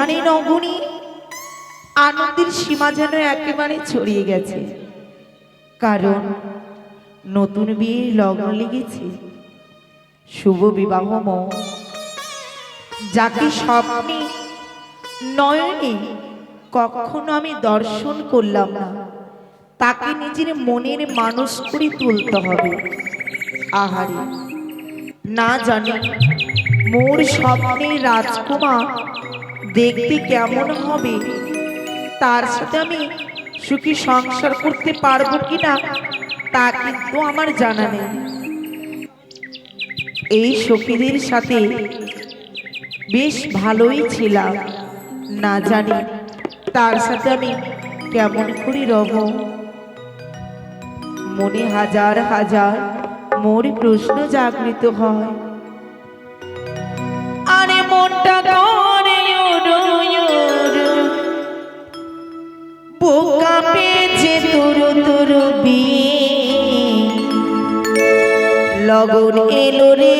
জানি নগুনি আনন্দের সীমা যেন একেবারে ছড়িয়ে গেছে। কারণ নতুন বিয়ের লগ্ন লেগেছে। শুভ বিবাহ মৌ যাকে স্বপ্নে, নয়নে কখনো আমি দর্শন করলাম না। তাকে নিজের মনের মানুষ করে তুলতে হবে। আহারে, না জানি। মোর স্বপ্নের রাজকুমার দেখতে কেমন হবে? তার সাথে আমি সুখী সংসার করতে পারব কিনা, তা কিন্তু আমার জানা নেই। এই সখীদের সাথে বেশ ভালোই ছিলাম, না জানি তার সাথে আমি কেমন করে রব। মনে হাজার হাজার মোর প্রশ্ন জাগৃত হয়। লগন এলো রে।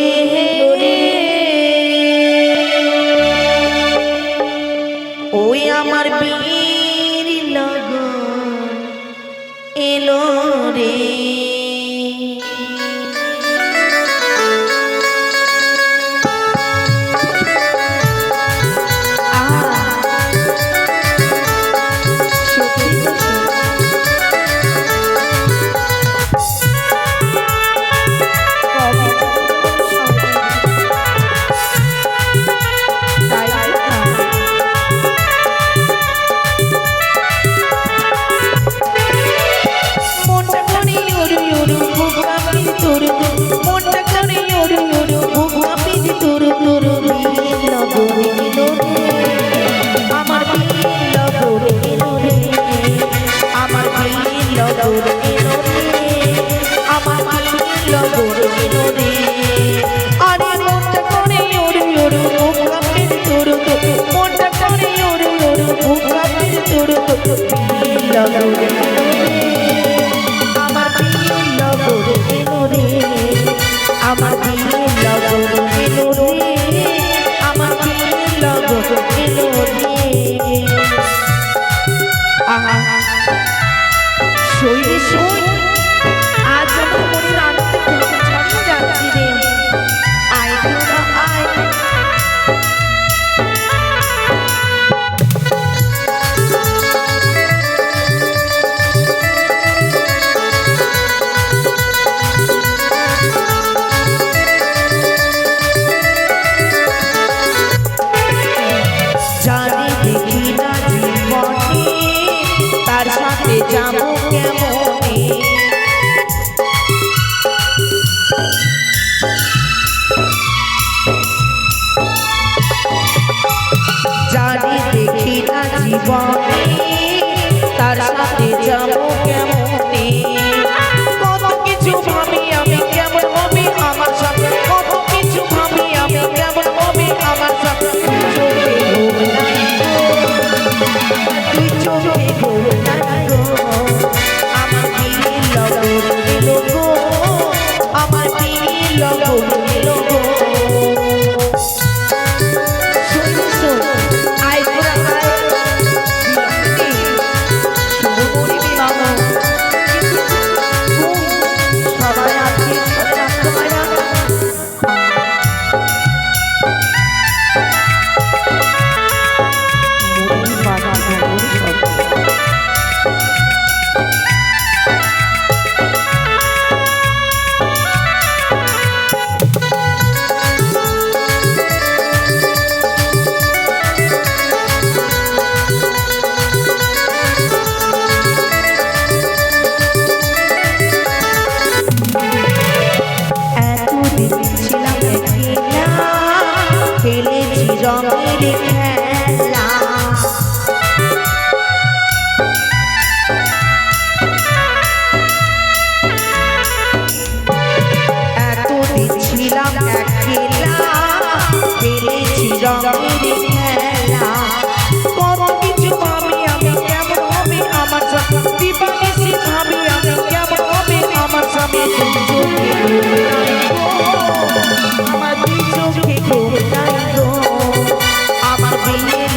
ওই আমার বীর লগন এলো রে। রঙের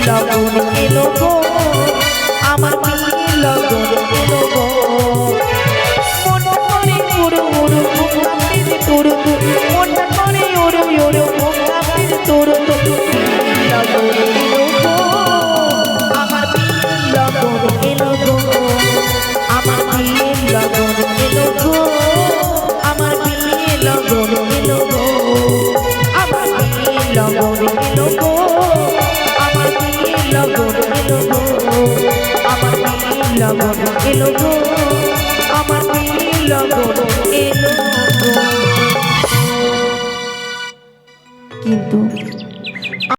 লগন এলো গো। আমার লগন এলো গো। লগন এলো গো আমার বিয়ের লগন এলো কিন্তু